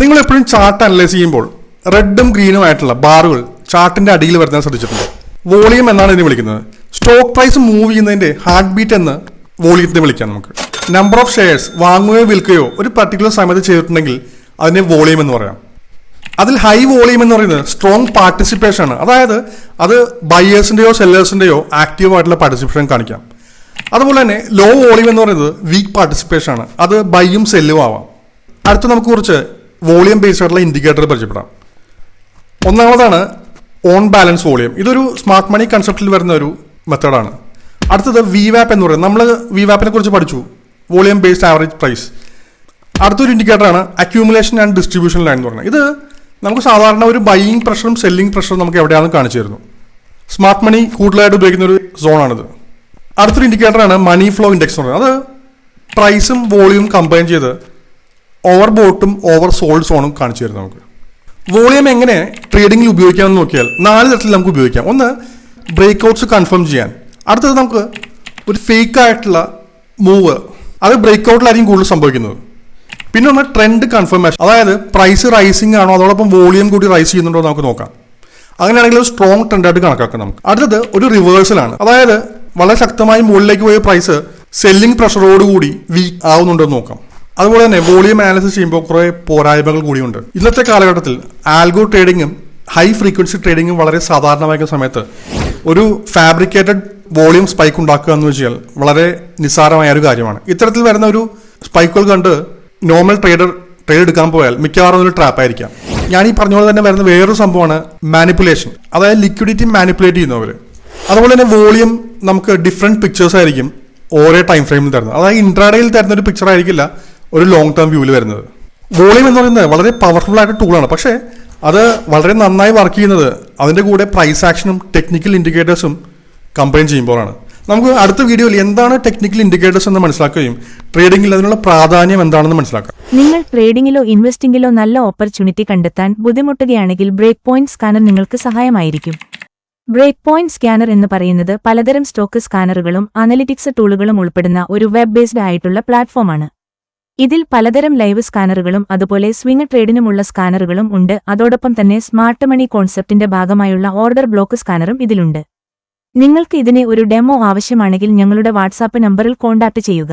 നിങ്ങൾ എപ്പോഴും chart analyse ചെയ്യുമ്പോൾ റെഡും ഗ്രീനും ആയിട്ടുള്ള ബാറുകൾ ചാർട്ടിന്റെ അടിയിൽ വരുന്നത് ശ്രദ്ധിച്ചിട്ടുണ്ട്. വോളിയം എന്നാണ് ഇതിനെ വിളിക്കുന്നത്. സ്റ്റോക്ക് പ്രൈസ് മൂവ് ചെയ്യുന്നതിന്റെ ഹാർട്ട് ബീറ്റ് എന്ന് വോളിയത്തിനെ വിളിക്കാം നമുക്ക്. നമ്പർ ഓഫ് ഷെയർസ് വാങ്ങുകയോ വിൽക്കുകയോ ഒരു പർട്ടിക്കുലർ സമയത്ത് ചെയ്തിട്ടുണ്ടെങ്കിൽ അതിനെ വോളിയം എന്ന് പറയാം. അതിൽ ഹൈ വോളിയം എന്ന് പറയുന്നത് സ്ട്രോങ് പാർട്ടിസിപ്പേഷൻ ആണ്. അതായത് അത് ബയേഴ്സിന്റെയോ സെല്ലേഴ്സിന്റെയോ ആക്റ്റീവ് ആയിട്ടുള്ള പാർട്ടിസിപ്പേഷൻ കാണിക്കാം. അതുപോലെ തന്നെ ലോ വോളിയം എന്ന് പറയുന്നത് വീക്ക് പാർട്ടിസിപ്പേഷൻ ആണ്. അത് ബൈയും സെല്ലും ആവാം. അടുത്ത നമുക്ക് കുറച്ച് വോളിയം ബേസ്ഡ് ആയിട്ടുള്ള ഇൻഡിക്കേറ്റർ പരിചയപ്പെടാം. ഒന്നാമതാണ് ഓൺ ബാലൻസ് വോളിയം. ഇതൊരു സ്മാർട്ട് മണി കൺസെപ്റ്റിൽ വരുന്ന ഒരു മെത്തേഡാണ് അടുത്തത് വി വാപ്പ് എന്ന് പറയുന്നത്. നമ്മൾ വി വാപ്പിനെ കുറിച്ച് പഠിച്ചു. വോളിയം ബേസ്ഡ് ആവറേജ് പ്രൈസ് അടുത്തൊരു ഇൻഡിക്കേറ്ററാണ് അക്യൂമുലേഷൻ ആൻഡ് ഡിസ്ട്രിബ്യൂഷൻ ലൈൻ എന്ന് പറയുന്നത്. ഇത് നമുക്ക് സാധാരണ ഒരു ബൈയിങ് പ്രഷറും സെല്ലിംഗ് പ്രഷറും നമുക്ക് എവിടെയാണെന്ന് കാണിച്ചു തരുന്നു. സ്മാർട്ട് മണി കൂടുതലായിട്ട് ഉപയോഗിക്കുന്ന ഒരു സോണാണിത് അടുത്തൊരു ഇൻഡിക്കേറ്ററാണ് മണി ഫ്ലോ ഇൻഡെക്സ് എന്ന് പറയുന്നത്. അത് പ്രൈസും വോളിയവും കമ്പൈൻ ചെയ്ത് ഓവർ ബോട്ടും ഓവർ സോൾഡ് സോണും കാണിച്ചു തരുന്നത് നമുക്ക്. വോളിയം എങ്ങനെ ട്രേഡിംഗിൽ ഉപയോഗിക്കാമെന്ന് നോക്കിയാൽ നാല് തരത്തിൽ നമുക്ക് ഉപയോഗിക്കാം. ഒന്ന് ബ്രേക്ക് ഔട്ട്സ് കൺഫേം ചെയ്യാൻ. അടുത്തത് നമുക്ക് ഒരു ഫേക്ക് ആയിട്ടുള്ള മൂവ് അത് ബ്രേക്ക് ഔട്ടിലായിരിക്കും കൂടുതൽ സംഭവിക്കുന്നത്. പിന്നെ ഒന്ന് ട്രെൻഡ് കൺഫർമേഷൻ അതായത് പ്രൈസ് റൈസിംഗ് ആണോ അതോടൊപ്പം വോളിയം കൂടി റൈസ് ചെയ്യുന്നുണ്ടോ നമുക്ക് നോക്കാം. അങ്ങനെയാണെങ്കിൽ ഒരു സ്ട്രോങ് ട്രെൻഡായിട്ട് കണക്കാക്കാം നമുക്ക്. അടുത്തത് ഒരു റിവേഴ്സലാണ് അതായത് വളരെ ശക്തമായി മുകളിലേക്ക് പോയ പ്രൈസ് സെല്ലിംഗ് പ്രഷറോടുകൂടി വീക്ക് ആവുന്നുണ്ടോ എന്ന് നോക്കാം. അതുപോലെ തന്നെ വോളിയം അനാലിസിസ് ചെയ്യുമ്പോൾ കുറേ പോരായ്മകൾ കൂടിയുണ്ട്. ഇന്നത്തെ കാലഘട്ടത്തിൽ ആൽഗോ ട്രേഡിങ്ങും ഹൈ ഫ്രീക്വൻസി ട്രേഡിങ്ങും വളരെ സാധാരണമായിരിക്കുന്ന സമയത്ത് ഒരു ഫാബ്രിക്കേറ്റഡ് വോളിയം സ്പൈക്ക് ഉണ്ടാക്കുക എന്ന് വെച്ചാൽ വളരെ നിസ്സാരമായ ഒരു കാര്യമാണ്. ഇത്തരത്തിൽ വരുന്ന ഒരു സ്പൈക്കുകൾ കണ്ട് നോർമൽ ട്രേഡർ ട്രേഡ് എടുക്കാൻ പോയാൽ മിക്കവാറും ഒരു ട്രാപ്പ് ആയിരിക്കാം. ഞാൻ ഈ പറഞ്ഞ പോലെ തന്നെ വരുന്ന വേറൊരു സംഭവമാണ് മാനിപ്പുലേഷൻ അതായത് ലിക്വിഡിറ്റി മാനിപ്പുലേറ്റ് ചെയ്യുന്നവർ അതുപോലെ തന്നെ വോളിയം നമുക്ക് ഡിഫറെന്റ് പിക്ചേഴ്സ് ആയിരിക്കും ഓരോ ടൈം ഫ്രെയിമിൽ തരുന്നത്. അതായത് ഇൻട്രാഡേയിൽ തരുന്ന ഒരു പിക്ചർ ആയിരിക്കില്ല ഒരു ലോങ് ടേം വ്യൂവിൽ വരുന്നത്. വോളിയം എന്ന് പറയുന്നത് വളരെ പവർഫുൾ ആയിട്ട് ടൂളാണ് പക്ഷേ അത് വളരെ നന്നായി വർക്ക് ചെയ്യുന്നത് അതിന്റെ കൂടെ പ്രൈസ് ആക്ഷനും ടെക്നിക്കൽ ഇൻഡിക്കേറ്റേഴ്സും കമ്പൈൻ ചെയ്യുമ്പോഴാണ്. നമുക്ക് അടുത്ത വീഡിയോയിൽ എന്താണ് ടെക്നിക്കൽ ഇൻഡിക്കേറ്റേഴ്സ് എന്ന് മനസ്സിലാക്കുകയും ട്രേഡിംഗിൽ അതിനുള്ള പ്രാധാന്യം എന്താണെന്ന് മനസ്സിലാക്കാം. നിങ്ങൾ ട്രേഡിംഗിലോ ഇൻവെസ്റ്റിംഗിലോ നല്ല ഓപ്പർച്യൂണിറ്റി കണ്ടെത്താൻ ബുദ്ധിമുട്ടുകയാണെങ്കിൽ ബ്രേക്ക് പോയിന്റ് സ്കാനർ നിങ്ങൾക്ക് സഹായമായിരിക്കും. ബ്രേക്ക് പോയിന്റ് സ്കാനർ എന്ന് പറയുന്നത് പലതരം സ്റ്റോക്ക് സ്കാനറുകളും അനലിറ്റിക്സ് ടൂളുകളും ഉൾപ്പെടുന്ന ഒരു വെബ് ബേസ്ഡ് ആയിട്ടുള്ള പ്ലാറ്റ്ഫോമാണ് ഇതിൽ പലതരം ലൈവ് സ്കാനറുകളും അതുപോലെ സ്വിംഗ് ട്രേഡിനുമുള്ള സ്കാനറുകളും ഉണ്ട്. അതോടൊപ്പം തന്നെ സ്മാർട്ട് മണി കോൺസെപ്റ്റിന്റെ ഭാഗമായുള്ള ഓർഡർ ബ്ലോക്ക് സ്കാനറും ഇതിലുണ്ട്. നിങ്ങൾക്ക് ഇതിനെ ഒരു ഡെമോ ആവശ്യമാണെങ്കിൽ ഞങ്ങളുടെ വാട്സാപ്പ് നമ്പറിൽ കോൺടാക്ട് ചെയ്യുക.